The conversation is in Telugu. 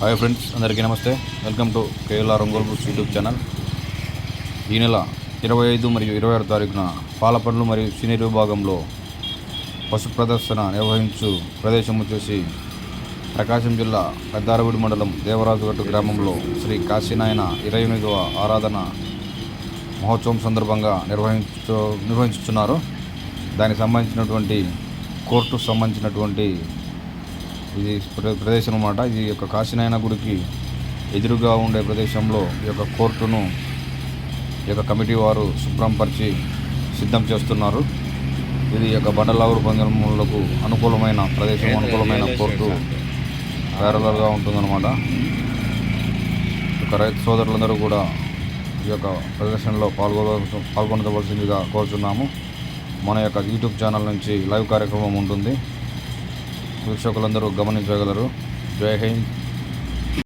హాయ్ ఫ్రెండ్స్ అందరికీ నమస్తే. Welcome to Kerala Ongole books YouTube channel ఈ నెల ఇరవై ఐదు మరియు ఇరవై ఆరు తారీఖున పాలపండ్లు మరియు సీనియర్ విభాగంలో పశు ప్రదర్శన నిర్వహించు ప్రదేశం వచ్చేసి ప్రకాశం జిల్లా పెద్దారవిడి మండలం దేవరాజుగట్టు గ్రామంలో శ్రీ కాశీనాయన ఇరవై ఎనిమిదవ ఆరాధన మహోత్సవం సందర్భంగా నిర్వహించు నిర్వహించుతున్నారు దానికి సంబంధించినటువంటి కోర్టుకు సంబంధించినటువంటి ఇది ప్ర- ప్రదేశం అన్నమాట. ఇది యొక్క కాశీనాయన గుడికి ఎదురుగా ఉండే ప్రదేశంలో ఈ యొక్క కోర్టును ఈ యొక్క కమిటీ వారు శుభ్రంపరిచి సిద్ధం చేస్తున్నారు. ఇది యొక్క బండలావురు పందెములకు అనుకూలమైన ప్రదేశం అనుకూలమైన కోర్టు ప్యారలర్గా ఉంటుందన్నమాట. యొక్క రైతు సోదరులందరూ కూడా ఈ యొక్క ప్రదర్శనలో పాల్గొన పాల్గొనవలసిందిగా కోరుతున్నాము మన యొక్క యూట్యూబ్ ఛానల్ నుంచి లైవ్ కార్యక్రమం ఉంటుంది. వీక్షకులందరూ గమనించగలరు. జై హింద్.